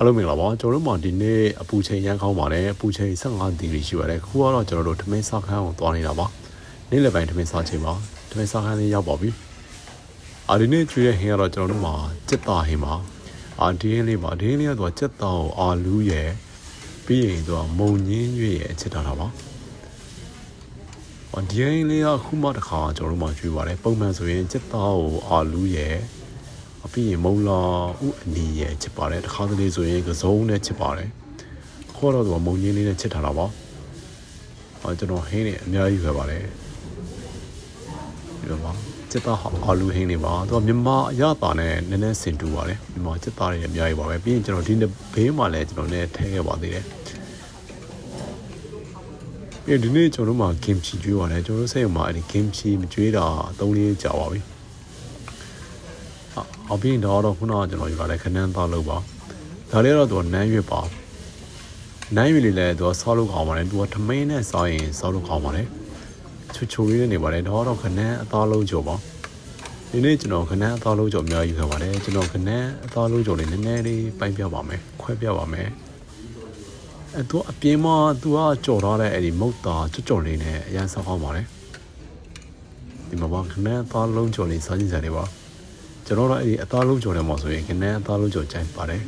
အားလုံးမင်္ဂလာပါကျွန်တော်တို့မှဒီနေ့အပူချိန်ရန်ကောင်းပါတယ်အပူချိန်15ဒီဂရီရှိပါတယ်ခုကတော့ကျွန်တော်တို့ထမင်းစားခန်းကိုသွားနေတာပါနေ့လယ်ပိုင်းထမင်းစားချိန်ပါထမင်းစားခန်းလေးရောက်ပါပြီအာဒီနေ့ကျွေးတဲ့ဟင်းကတော့ကျွန်တော်တို့မှစက်သားဟင်းပါအာဒီဟင်းလေးပါဒီဟင်းလေးကတော့စက်သားကိုအာလူးရယ်ပြီးရင်သူကမုံညင်းရွေ့ရယ်ချက်ထားတာပါအော်ဒီဟင်းလေးကအခုမှတစ်ခါကျွန်တော်တို့မှကျွေးပါတယ်ပုံမှန်ဆိုရင်စက်သားကိုအာလူးရယ် အပြီးရင်မုံလာဥအနီရဲ့ချစ်ပါတယ်တစ်ခါတလေဆိုရင်ကစုံနဲ့ချစ်ပါတယ်ခေါ်တော့သူကမုံကြီးလေးနဲ့ချစ်ထားတာပါအော်ကျွန်တော်ဟင်းနေအများကြီးပဲပါတယ်ဒီလိုပါချစ်သားအာလူဟင်းနေပါသူကမြန်မာအရသာနဲ့နည်းနည်းစင်တူပါတယ်မြန်မာချစ်သားတွေအများကြီးပါပဲပြီးရင်ကျွန်တော်ဒီနေ့ဘေးမှာလည်းကျွန်တော်လည်းထည့်ခဲ့ပါသေးတယ်ပြီးဒီနေ့ကျွန်တော်တို့မှာ kimchi ကျွေးပါတယ်ကျွန်တော်တို့စိတ်မှာအဲ့ဒီ kimchi မကျွေးတာ၃လေးကြာပါပြီ အပြင်တော့တော့ခုနကကျွန်တော်ယူလာတဲ့ခနန်းသားလို့ပါဒါလေးတော့သူကနန်းရွက်ပါနန်းရွက်လေးလည်းသူကဆောက်လို့ကောင်းပါတယ်သူကထမင်းနဲ့ဆောက်ရင်ဆောက်လို့ကောင်းပါတယ်ချူချူလေးနဲ့နေပါတယ်တော့တော့ခနန်းအသားလုံးကြော်ပါဒီနေ့ကျွန်တော်ခနန်းအသားလုံးကြော်အများကြီးခဲ့ပါတယ်ကျွန်တော်ခနန်းအသားလုံးကြော်လေးနည်းနည်းလေးပိုင်းပြပါမယ်ခွဲပြပါမယ်အဲသူအပြင်မှာသူကကြော်ထားတဲ့အဲ့ဒီမုတ်သားကြော်ကြော်လေးနဲ့အရန်ဆောက်ကောင်းပါတယ်ဒီမှာပါခနန်းအသားလုံးကြော်လေးစားကြည့်ကြတယ်ပါ ကျွန်တော်တို့အဲ့ဒီအသားလုံးကြော်တယ်မှာဆိုရင်ခဏအသားလုံးကြော်ကြိုက်ပါတယ်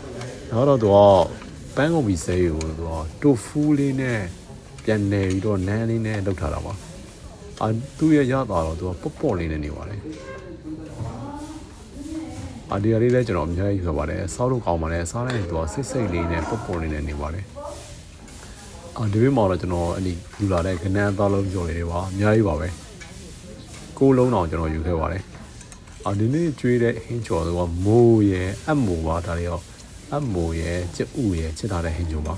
။နောက်တော့သူကပန်းကုန်ပြီးစေးကိုသူကတိုဖူးလေးနဲ့ပြန်နေပြီးတော့နန်းလေးနဲ့လောက်ထားတာပါ။အာသူ့ရဲ့ရတာတော့သူကပေါ့ပေါ့လေးနဲ့နေပါတယ်။အာဒီရီလေးကျွန်တော်အများကြီးပြောပါတယ်။စားလို့ကောင်းပါတယ်။စားလိုက်ရင်သူကစိတ်စိတ်လေးနဲ့ပေါ့ပေါ့လေးနဲ့နေပါတယ်။အာဒီဘက်မှာတော့ကျွန်တော်အဲ့ဒီယူလာတဲ့ခဏအသားလုံးကြော်လေးတွေပါအများကြီးပါပဲ။ကိုးလုံးတော့ကျွန်တော်ယူခဲ့ပါတယ်။ အာဒီနေ့ကျွေးတဲ့ဟင်းကျော်တော့မိုးရယ်အပ်မိုးပါဒါတွေရောအပ်မိုးရယ်ကျဥရယ်ချစ်ထားတဲ့ဟင်းကျော်ပါ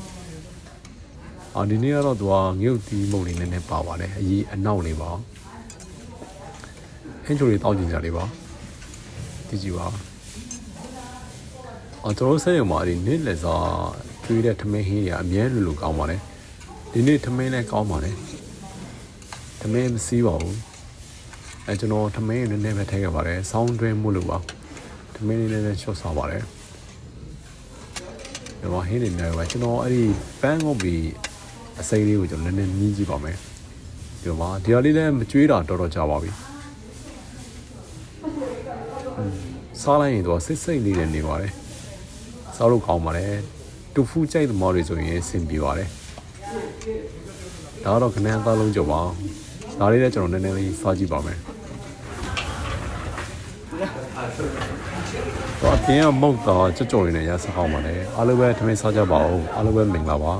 အာဒီနေ့ကတော့သူကငုတ်တီးမုတ်လေးနည်းနည်းပါပါတယ်အကြီးအနောက်လေးပါဟင်းကျော်လေးတောက်ကြည့်ကြလေးပါကြည့်ကြည့်ပါအော်ကျွန်တော်ဆက်ရုံမှာဒီနေ့လက်စားကျွေးတဲ့ထမင်းဟင်းတွေကအမြဲလိုလိုကောင်းပါတယ်ဒီနေ့ထမင်းလည်းကောင်းပါတယ်ထမင်းမစည်းပါဘူး အဲကျွန်တော်ထမင်းနည်းနည်းပဲထည့်ခဲ့ပါတယ်။ဆောင်းတွင်းမှုလို့ပါ။ထမင်းလေးနည်းနည်းချော့စားပါတယ်။ဒီမှာဟင်းနေနေပါကျွန်တော်အဲ့ဒီပန်းကုန်ပြီးအစိမ်းလေးကိုကျွန်တော်နည်းနည်းမြည်ကြည့်ပါမယ်။ဒီမှာဒီဟာလေးလည်းမကျွေးတာတော်တော်ကြာပါပြီ။အင်းစားလိုက်ရင်တော့စိတ်စိတ်လေးနဲ့နေပါတယ်။စားလို့ကောင်းပါတယ်။တူဖူးကြိုက်သမားတွေဆိုရင်အဆင်ပြေပါတယ်။ဒါကတော့ခဏအသားလုံးကြော်ပါ။ဒါလေးလည်းကျွန်တော်နည်းနည်းလေးစားကြည့်ပါမယ်။ တော့အပြင်ကမုတ်တော့ကြွကြွနေရစကောင်းပါလေအားလုံးပဲထမင်းစားကြပါဦးအားလုံးပဲမင်္ဂလာပါ